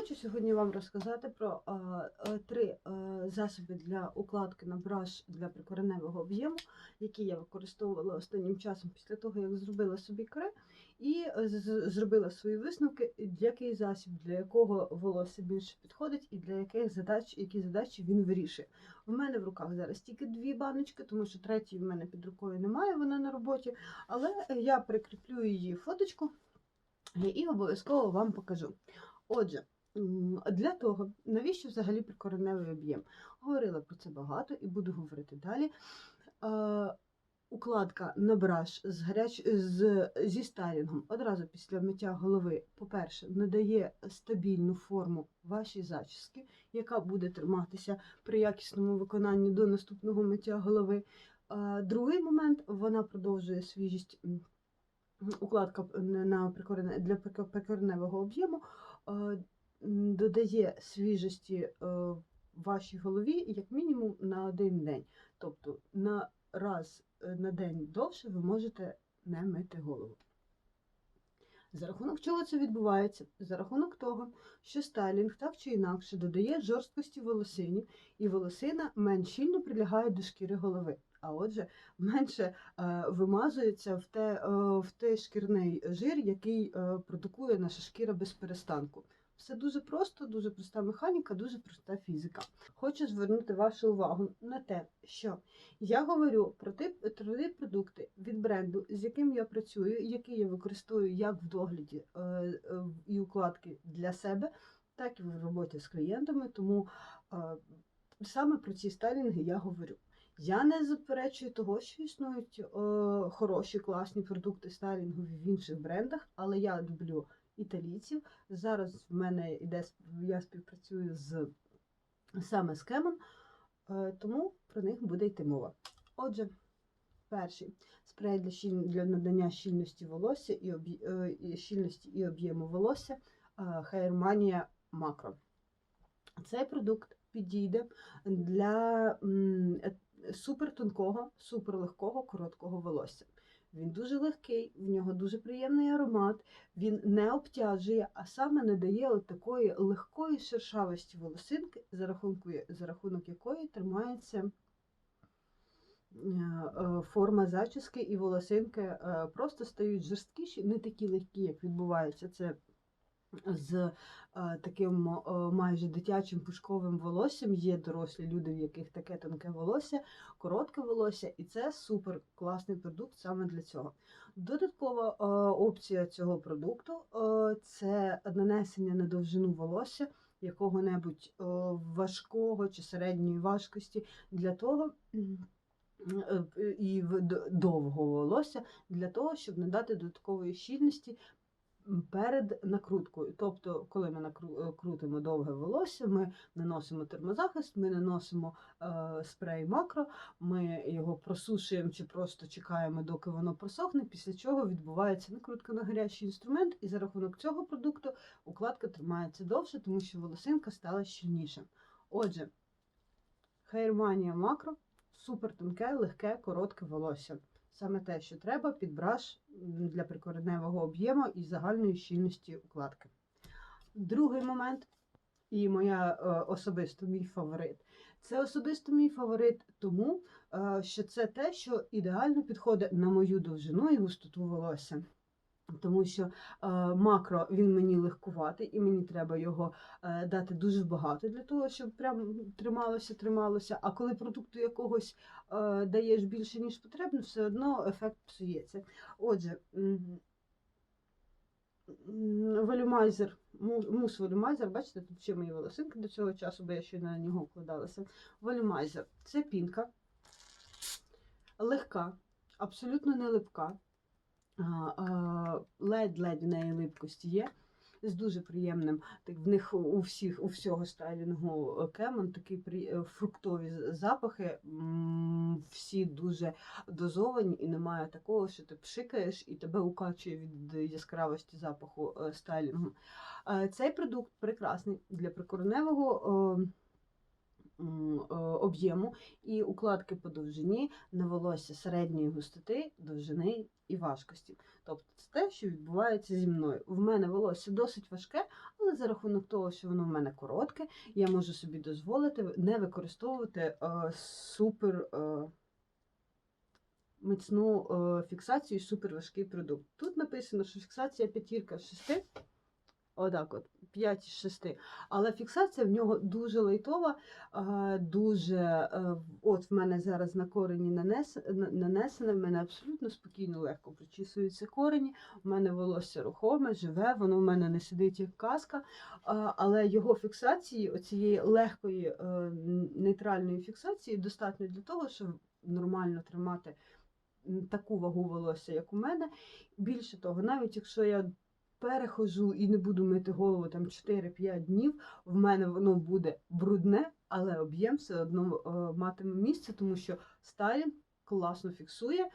хочу сьогодні вам розказати про е, три е, засоби для укладки на браш для прикореневого об'єму, які я використовувала останнім часом після того, як зробила собі кре, і е, зробила свої висновки, який засіб для якого волосся більше підходить, і для яких задач, які задачі він вирішує. В мене в руках зараз тільки дві баночки, тому що третьої в мене під рукою немає, вона на роботі, але я прикріплю її фоточку і обов'язково вам покажу. Отже, для того, навіщо взагалі прикореневий об'єм? Говорила про це багато і буду говорити далі. Е, Укладка на браш з гаряч... з... зі стайлінгом одразу після миття голови, по-перше, надає стабільну форму вашій зачіски, яка буде триматися при якісному виконанні до наступного миття голови. Е, Другий момент вона продовжує свіжість. Укладка на прикорене... для прикореневого об'єму е, додає свіжості е, вашій голові як мінімум на один день. Тобто на раз е, на день довше ви можете не мити голову. За рахунок чого це відбувається? За рахунок того, що стайлінг так чи інакше додає жорсткості волосині, і волосина менш щільно прилягає до шкіри голови. А отже, менше е, вимазується в, те, в той шкірний жир, який продукує наша шкіра без перестанку. Все дуже просто, дуже проста механіка, дуже проста фізика. Хочу звернути вашу увагу на те, що я говорю про про продукти від бренду, з яким я працюю, які я використовую як в догляді е, е, і укладки для себе, так і в роботі з клієнтами. Тому е, саме про ці стайлінги я говорю. Я не заперечую того, що існують хороші, класні продукти стайлінгові в інших брендах, але я люблю італійців. Зараз в мене іде я співпрацюю з саме з Кемон, е, тому про них буде йти мова. Отже, перший спрей для, щіль... для надання щільності волосся і, об'є... е, щільності і об'єму волосся е, Hair Macro. Цей продукт підійде для м, е, супертонкого, суперлегкого, короткого волосся. Він дуже легкий, в нього дуже приємний аромат, він не обтяжує, а саме надає от такої легкої шершавості волосинки, за, рахунок, за рахунок якої тримається е, е, форма зачіски і волосинки е, просто стають жорсткіші, не такі легкі, як відбувається це з е, таким майже дитячим пушковим волоссям. Є дорослі люди, в яких таке тонке волосся, коротке волосся, і це супер класний продукт саме для цього. Додаткова е, опція цього продукту е, це нанесення на довжину волосся якого-небудь важкого чи середньої важкості для того. І довгого волосся для того, щоб надати додаткової щільності перед накруткою. Тобто, коли ми накру- е, довге волосся, ми наносимо термозахист, ми наносимо е, спрей макро, ми його просушуємо чи просто чекаємо, доки воно просохне, після чого відбувається накрутка на гарячий інструмент, і за рахунок цього продукту укладка тримається довше, тому що волосинка стала щільніша. Отже, Mania Macro супер тонке, легке, коротке волосся. Саме те, що треба під браш для прикореневого об'єму і загальної щільності укладки. Другий момент, і моя е, особисто мій фаворит. Це особисто мій фаворит тому, е, що це те, що ідеально підходить на мою довжину і густоту волосся. Тому що е, макро він мені легкуватий, і мені треба його е, дати дуже багато для того, щоб прям трималося, трималося. А коли продукту якогось е, даєш більше, ніж потрібно, все одно ефект псується. Отже, волюмайзер, мус волюмайзер, бачите, тут ще мої волосинки до цього часу, бо я ще на нього вкладалася. Волюмайзер це пінка, легка, абсолютно не липка. Ледь-ледь в неї липкості є. З дуже приємним. Так в них у всіх, у всього стайлінгу Кемон такі при- е, фруктові запахи, всі дуже дозовані, і немає такого, що ти пшикаєш і тебе укачує від яскравості запаху е, стайлінгу. Е, Цей продукт прекрасний для е, е, об'єму і укладки по довжині на волосся середньої густоти, довжини і важкості. Тобто це те, що відбувається зі мною. В мене волосся досить важке, але за рахунок того, що воно в мене коротке, я можу собі дозволити не використовувати е, супер. Е, Міцну е, фіксацію і суперважкий продукт. Тут написано, що фіксація п'ятірка з шести. Отак от, 5 з 6. Але фіксація в нього дуже лайтова, дуже. е, От в мене зараз на корені нанесене, в мене абсолютно спокійно, легко прочісуються корені. У мене волосся рухоме, живе, воно в мене не сидить як казка. Але його фіксації, оцієї легкої е, нейтральної фіксації, достатньо для того, щоб нормально тримати таку вагу волосся, як у мене. Більше того, навіть якщо я перехожу і не буду мити голову там 4-5 днів, в мене воно буде брудне, але об'єм все одно е, матиме місце, тому що сталін класно фіксує,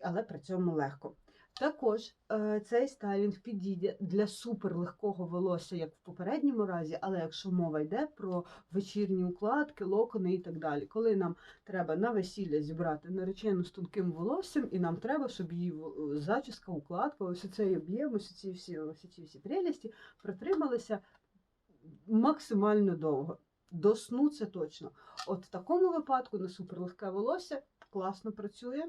але при цьому легко. Також е, цей стайлінг підійде для суперлегкого волосся, як в попередньому разі, але якщо мова йде про вечірні укладки, локони і так далі. Коли нам треба на весілля зібрати наречену з тонким волоссям, і нам треба, щоб її зачіска, укладка, ось цей об'єм, ось ці всі, ось ці всі прелісті протрималися максимально довго. До сну це точно. От в такому випадку на суперлегке волосся класно працює.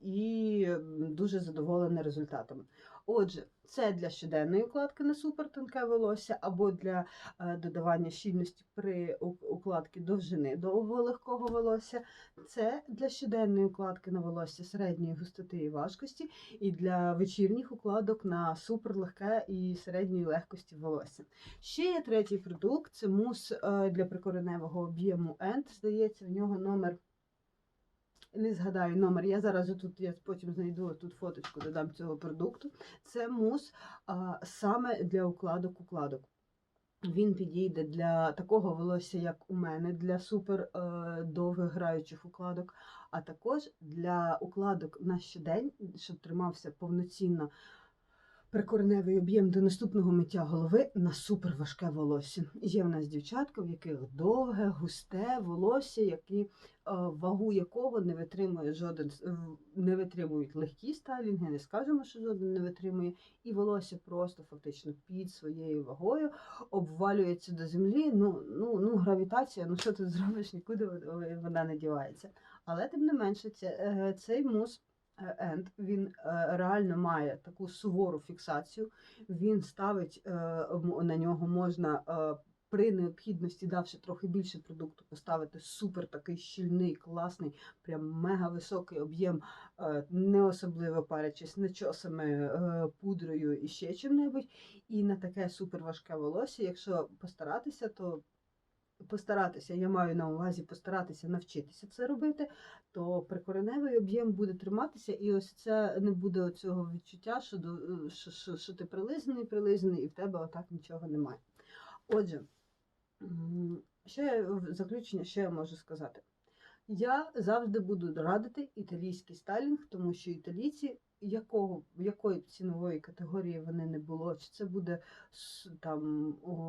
І дуже задоволена результатами. Отже, це для щоденної укладки на супертонке волосся або для е, додавання щільності при укладці довжини довгого легкого волосся. Це для щоденної укладки на волосся середньої густоти і важкості, і для вечірніх укладок на суперлегке і середньої легкості волосся. Ще є третій продукт це мус е, для прикореневого об'єму End. Здається, в нього номер. Не згадаю номер. Я зараз тут я потім знайду тут фоточку, додам цього продукту. Це мус а, саме для укладок укладок. Він підійде для такого волосся, як у мене, для супер е, довгих граючих укладок, а також для укладок на щодень, щоб тримався повноцінно прикореневий об'єм до наступного миття голови на супер важке волосся. Є в нас дівчатка, в яких довге, густе волосся, які, е, вагу якого не витримує жоден, не витримують легкі стайлінги, не скажемо, що жоден не витримує, і волосся просто фактично під своєю вагою обвалюється до землі. Ну, ну, ну гравітація, ну що ти зробиш, нікуди вона не дівається. Але тим не менше, е, цей мус. Енд він е, реально має таку сувору фіксацію. Він ставить е, на нього можна е, при необхідності, давши трохи більше продукту, поставити супер такий щільний, класний, прям мега високий об'єм, не особливо парячись начосами, пудрою і ще чим-небудь. І на таке супер важке волосся, якщо постаратися, то постаратися, я маю на увазі постаратися навчитися це робити, то прикореневий об'єм буде триматися, і ось це не буде цього відчуття, що, що, що, що ти прилизаний, прилизаний, і в тебе отак нічого немає. Отже, я в заключення, що я можу сказати? Я завжди буду радити італійський стайлінг, тому що італійці, якого, якої цінової категорії вони не було, чи це буде там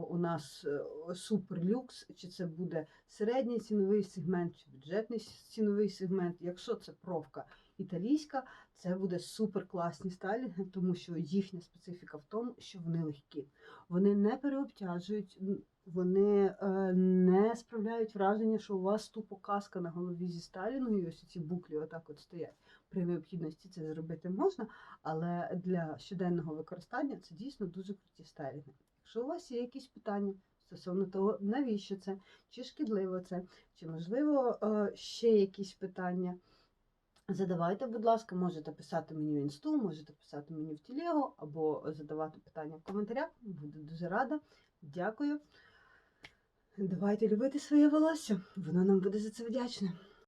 у, нас е, суперлюкс, чи це буде середній ціновий сегмент, чи бюджетний ціновий сегмент. Якщо це провка італійська, це буде супер класні стайлінги, тому що їхня специфіка в тому, що вони легкі. Вони не переобтяжують, вони е, не справляють враження, що у вас тупо каска на голові зі стайлінгу, і ось ці буклі отак от стоять. При необхідності це зробити можна, але для щоденного використання це дійсно дуже круті стайлінги. Якщо у вас є якісь питання стосовно того, навіщо це, чи шкідливо це, чи можливо е, ще якісь питання. Задавайте, будь ласка, можете писати мені в інсту, можете писати мені в телегу або задавати питання в коментарях. Буду дуже рада. Дякую. Давайте любити своє волосся. Воно нам буде за це вдячне.